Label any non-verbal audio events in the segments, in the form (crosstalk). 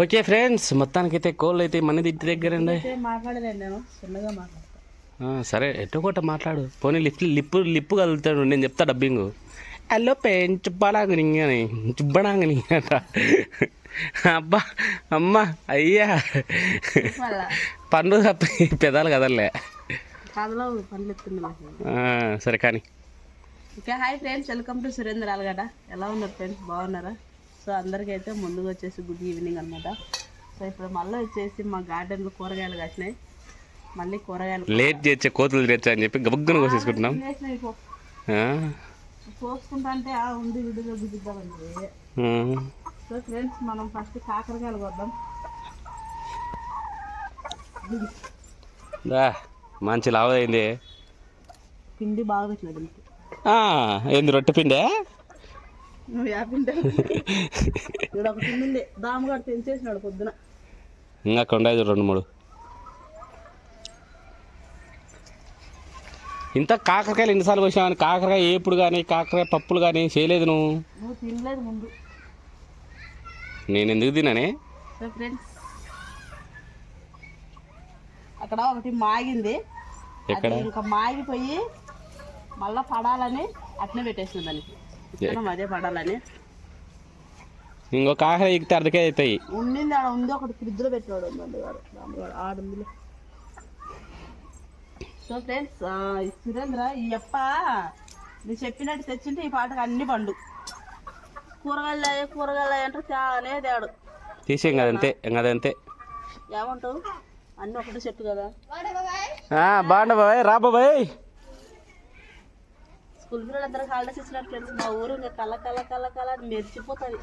Okay friends మొత్తానికైతే కోళ్ళు అయితే మన ఇంటి దగ్గర అండి అయితే సరే ఎట్టో కొట్ట మాట్లాడు. పోనీ లిఫ్ట్ లిప్పు లిప్పు కలుగుతాడు నేను చెప్తా డబ్బింగ్. హలో పెన్ చుబ్బడాంగని అని చుబ్బడాంగని అంట అబ్బా అమ్మా అయ్యా. పండు తప్ప పెదాలు కదలే. సరే కానీ. Okay hi friends welcome to Surendra Alagada ఎలా ఉన్నారు ఫ్రెండ్స్ బాగున్నారా? సో అందరికీ అయితే ముందుగా వచ్చేసి గుడ్ ఈవినింగ్ అనమాట సో ఇప్పుడు మళ్ళీ వచ్చేసి మా గార్డెన్లో కూరగాయలు కాసినాయి. మళ్ళీ కూరగాయలు లేట్ చేచ్చే కోతులు తెచ్చా అని చెప్పి గబగ్గున కోసేసుకుంటున్నాం. కోసుకుంటా అంటే ఆ ఉంది విడిగా గుద్దిద్దామండి. సో ఫ్రెండ్స్ మనం ఫస్ట్ కాకరకాయలు కొద్దాం. దా మంచి లావైంది పిండి బాగా పెట్టిన దీనికి ఆ, ఏంది రొట్టె పిండే? నువ్వు యా పిండి ఇక్కడ ఒక పిండి ఉంది. దామగాడు తెంచేసినాడు పొద్దున. ఇంకా కొండైదు రెండు మూడు. ఇంత కాకరకాయలు ఎన్నిసార్లు వచ్చామని కాకరకాయ ఏపుడు కానీ కాకరకాయ పప్పులు కానీ చేయలేదు నువ్వు. నువ్వు తినలేదు ముందు. నేను ఎందుకు తిననే? సో ఫ్రెండ్స్ అక్కడ ఒకటి మాగింది. ఎక్కడ? ఇంకా మాగిపోయి మళ్ళా పడాలని అట్నే పెట్టేసింది దానికి. ఇత్తనం అదే పడాలని. ఇంకో కాకర ఎక్కితే అర్ధకే అవుతాయి. ఉండింది ఆడ ఉంది ఒకటి ఫ్రిడ్జ్లో పెట్టాడు ఆడుందిలే సో ఫ్రెండ్స్ సురేంద్ర ఈ అప్ప నువ్వు చెప్పినట్టు తెచ్చింటే ఈ పాటకు అన్ని పండు. కూరగాయలు అయ్యే కూరగాయలు అంటే చాలానే తేడు. తీసి ఇంకా అదంతే ఏమంటావు? అన్నీ ఒకటి చెట్టు కదా. బాగుండ బాబాయ్ రా బాబాయ్. స్కూల్ పిల్లలందరూ హాలిడేస్ ఇచ్చినారు ఫ్రెండ్స్ మా ఊరు ఇంకా కళ్ళ కళ్ళ కళ్ళ అని మెరిచిపోతుంది.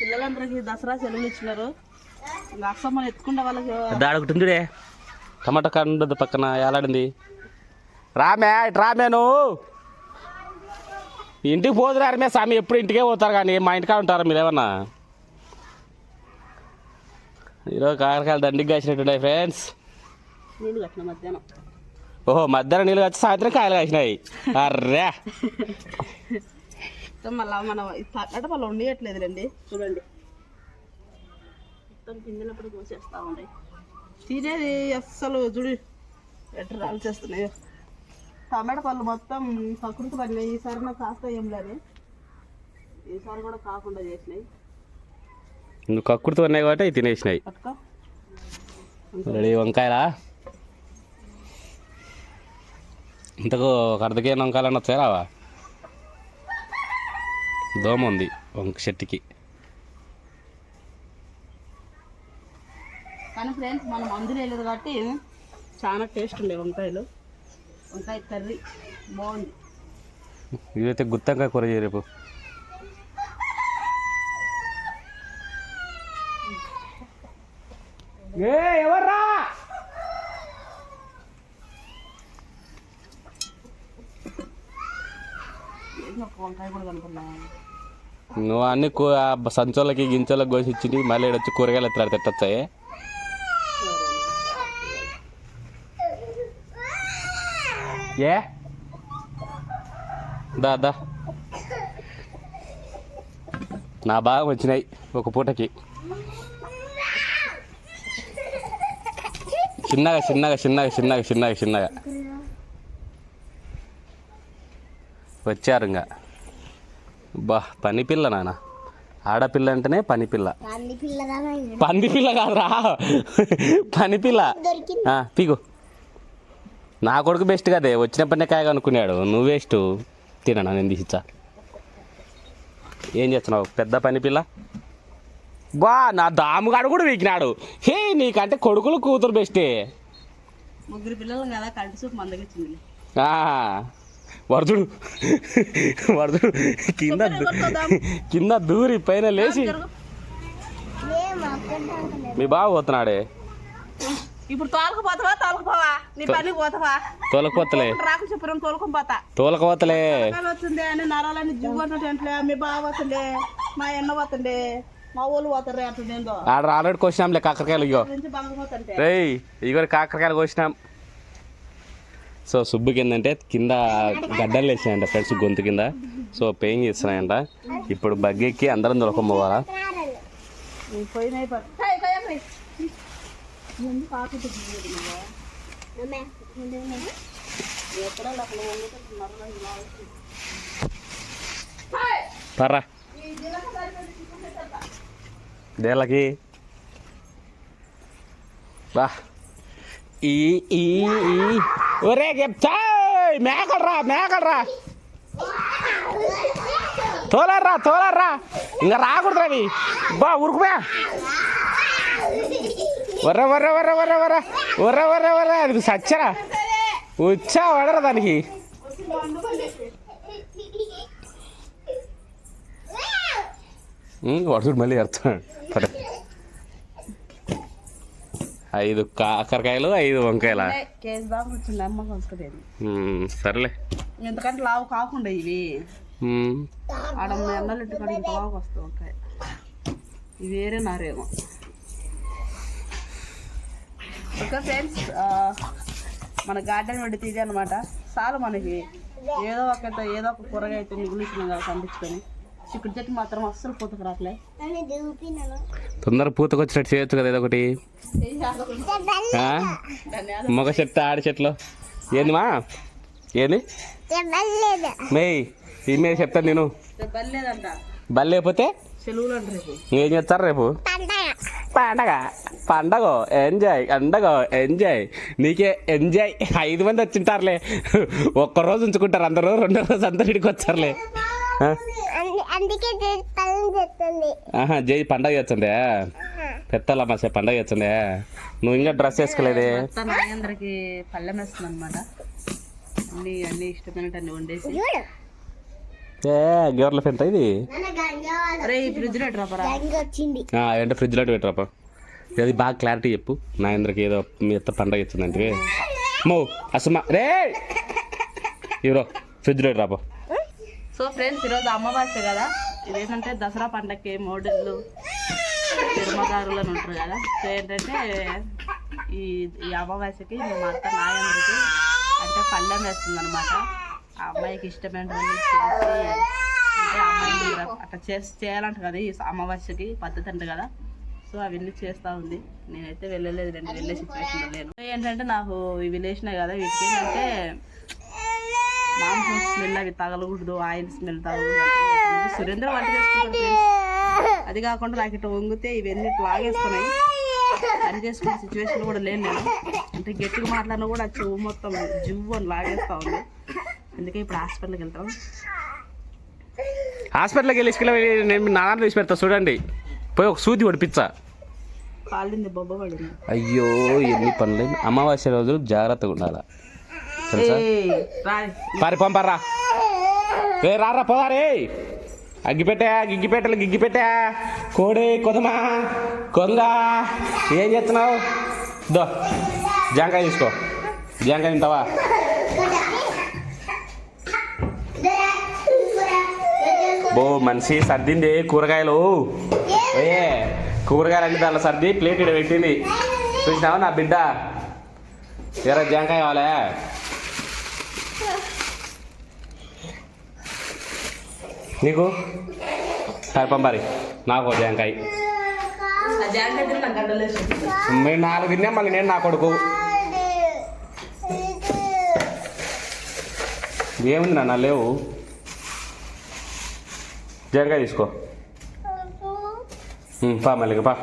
పిల్లలందరికీ దసరా సెలవులు ఇచ్చినారు. అసమ్మని ఎత్తుకుంటే వాళ్ళకి దాడొకటి టమాటా కాడ ఉండదు పక్కన ఏలాడింది? రామే ఇటు రామే నువ్వు. ఇంటికి పోదురా మే స్వామి ఎప్పుడు ఇంటికే పోతారు కానీ మా ఇంటికాడ ఉంటారా మీరు ఏమన్నా? ఈరోజు కాకరకాయలు దండికి కాసినట్టున్నాయి ఫ్రెండ్స్ కట్టిన మధ్యాహ్నం. ఓహో మధ్యాహ్నం నీళ్ళు వచ్చి సాయంత్రం కాయలు కాసినాయి. అర్రే. మళ్ళీ మనం అంటే వాళ్ళు ఉండేయట్లేదులేండి చూడండి. మొత్తం పిండినప్పుడు కోసేస్తా ఉండే తినేది అస్సలు చూడు ఎట్లా రాల్చేస్తున్నాయి. టమాటా పళ్ళు మొత్తం ప్రకృతి పడినాయి. ఈసారి నాకు కాస్త ఏం లేదు. ఈసారి కూడా కాకుండా చేసినాయి. నువ్వు కక్కుడుతూ ఉన్నాయి కాబట్టి తినేసినాయి. రెడీ వంకాయలా? ఇంతకు ఒక అర్ధకేన వంకాయలన్న వచ్చారావా దోమ ఉంది వంక చెట్టుకి. కానీ ఫ్రెండ్స్ మనం మందులు వేయలేదు కాబట్టి చాలా టేస్ట్ ఉండే వంకాయలు. వంకాయ కర్రీ బాగుంది. ఇదైతే గుత్తంకాయ కూర చేయ రేపు. ఏ ఎవర్రా? ఒక వంకాయ కూడా నువ్వు అన్ని కూ సంచోళ్ళకి గించోళ్ళకి కోసి ఇచ్చి మళ్ళీ వచ్చి కూరగాయలు ఎత్తాడు తిట్టచ్చాయి? ఏ? దా దా. నా బాగా వచ్చినాయి ఒక పూటకి. చిన్నగా చిన్నగా చిన్నగా చిన్నగా చిన్నగా చిన్నగా. వచ్చారు ఇంకా బా పని పిల్ల నాన్న. ఆడపిల్ల అంటేనే పని పిల్ల. పంది పిల్ల కాదురా. పని పిల్ల. ఆ, పీగు నా కొడుకు బెస్ట్ కదే. వచ్చిన పనే కాయ అనుకున్నాడు నువ్వు వేస్ట్ తిననా నేను తీసిచ్చా. ఏం చేస్తున్నావు? పెద్ద పని పిల్ల? బా నా దాముగాడు కూడా వీకినాడు హే నీకంటే కొడుకులు కూతురు బెస్టే ముగ్గురు పిల్లలు కదా కంటి సూపు మందగిచ్చింది ఆ, వరదుడు వరదుడు కింద కింద దూరి పైన లేచి. మీ బావ పోతున్నాడే? ఇప్పుడు తోలకపోతావా తోలకపోవా నీ పని పోతావా? తోలకపోతలే రాకు చెప్పడం తోలుకొని పోతా. తోలకపోతలే వచ్చింది అని నరాలని జివ్వట్లే మీ బావ వస్తుండే మా ఎన్న పోతుండే మా ఊళ్ళు పోతారు అట్లా ఆడ ఆల్రెడీ కోసినాంలే కాకరకాయలు ఇగో. రేయ్ ఇగో కాకరకాయలు కోసినాం. సో సుబ్బు కింద అంటే కింద గడ్డలు వేసాయంట ఫ్రెండ్స్ గొంతు కింద. సో పెయిన్ చేస్తున్నాయంట. ఇప్పుడు బగ్గెక్కి అందరం దొరకం పోవాలా? పర్రా దేళ్ళకి రా ఈ ఈ ఈ. ఒరే చెప్తా మేకలరా మేకలరా. తోలర్రా తోలర్రా. ఇంకా రాకూడదు అవి. బా ఉరుకుమా వర్ర వర్ర వర్ర వర్ర వర్ర వర్ర వర్ర వర్ర అది సచ్చరా? వచ్చా వడరా దానికి. వడుచుడు మళ్ళీ అర్థం పద ఐదు కాకరకాయలు ఐదు వంకాయల. కేజీ దాకా వచ్చింది అమ్మ వస్తుంది సరేలే. ఎందుకంటే లావు కాకుండా ఇవి. మ్మ్. ఆడ ఎండలు ఇట్టుకొని ఇంత లావుకి వస్తూ ఉంటాయి ఇవి వేరే నారేమో. ఓకే ఫ్రెండ్స్ మన గార్డెన్ పెడితే ఇది అనమాట చాలు మనకి. ఏదో ఒక ఏదో ఒక కూరగాయ అయితే మిగిలిచిన కదా పండించుకొని. చిక్కుడు చెట్టు మాత్రం అస్సలు పూతకు రాట్లే. తొందర పూతకొచ్చినట్టు చేయొచ్చు కదా ఏదో ఒకటి ఆ? మగ చెట్టు ఆడి చెట్లు ఏంది? మా ఏంది మేయ్ ఈ మీద చెప్తాను నేను. బల్లేదంట బలి లేకపోతే? సెలవులు అంట రేపు. ఏం చేస్తారు రేపు? పండగ. పండగ. ఎంజాయ్ పండగ ఎంజాయ్. నీకే ఎంజాయ్. ఐదు మంది వచ్చింటారులే. ఒక్క రోజు ఉంచుకుంటారు అందరూ రెండో రోజు అందరు ఇడికి వచ్చారులే. ఆ? అందుకే ఆహా జై పండగ చేస్తుందే? పెద్దలమ్మ సే పండగ చేస్తుందే? నువ్వు ఇంకా డ్రెస్ వేసుకోలేదే? నాయందరికి పళ్ళెం వేస్తుంది అనమాట అన్ని అన్ని ఇష్టమైనట్టు అన్ని వండేసి. ఏ గవర్ల ఇది? ఫ్రిడ్జ్ ఫ్రిడ్జ్లో పెట్టరాప? అది బాగా క్లారిటీ చెప్పు. నా ఇంద్రకి ఏదో మీ ఎత్త పండగ ఇచ్చిందంటే మో అసలు రే (laughs) ఇవరో ఫ్రిడ్జ్లో రాపో సో ఫ్రెండ్స్ ఈరోజు అమ్మవాస్య కదా. ఇదేంటంటే దసరా పండగకి మోడళ్ళు తిరుమగారులు అని ఉంటారు కదా. సో ఏంటంటే ఈ ఈ అమావాస్యకి మా అత్త నాయనకి అంటే పళ్ళెం వేస్తుంది అనమాట ఆ అమ్మాయికి ఇష్టమైన చేసి అంటే అమ్మాయి అట్లా చేసి చేయాలంట కదా ఈ అమావాస్యకి పద్ధతి అంట కదా. సో అవన్నీ చేస్తూ ఉంది. నేనైతే వెళ్ళలేదు రెండు వెళ్ళే సిచ్యువేషన్లో లేను. ఏంటంటే నాకు ఇవి లేచినాయి కదా వీటికి. ఏంటంటే స్మెల్ అవి తగలకూడదు ఆయిల్ స్మెల్ తగలకూడదు సురేంద్ర వంట చేసుకుంటాడు ఫ్రెండ్స్. అది కాకుండా నాకు ఇట్లా వంగితే ఇవన్నీ ఇట్లా లాగేస్తున్నాయి పని చేసుకునే సిచ్యువేషన్ కూడా లేను నేను. అంటే గట్టిగా మాట్లాడినా కూడా ఆ చెవు మొత్తం జివ్వు అని లాగేస్తా ఉంది. అందుకే ఇప్పుడు హాస్పిటల్కి వెళ్తాం. హాస్పిటల్కి వెళ్ళి ఇసుకెళ్ళి నేను నాన్న తీసి పెడతా చూడండి. పోయి ఒక సూది పడిపించా కాలింది బొబ్బ పడింది. అయ్యో ఎన్ని పనులు. అమావాస్య రోజు జాగ్రత్తగా ఉండాలి. తెలుసా? పారి పంపరా రే రారా పోదా రే. అగ్గిపెట్టా గిగ్గిపెట్టలు గిగ్గిపెట్టా. కోడి కొదమా. కొంగ ఏం చేస్తున్నావు? దో జాంకాయ తీసుకో. జాంకాయ తింటావా? బో మనిషి సర్దింది కూరగాయలు. ఏ కూరగాయలు అన్ని దాంట్లో సర్ది ప్లేట్ ఇక్కడ పెట్టింది. చూసినావా నా బిడ్డ? ఎరా జాంకాయ కావాలా? నీకు? పంపారి నాకు ఒక జాంకాయ. ఆ జాకెట్ నాకు గడ్డలేసి మేము నాలుగు తిన్నా మళ్ళీ నేను నా కొడుకు. ఏముంది నాన్న లేవు. జాంకాయ తీసుకో. పా మళ్ళీ పా.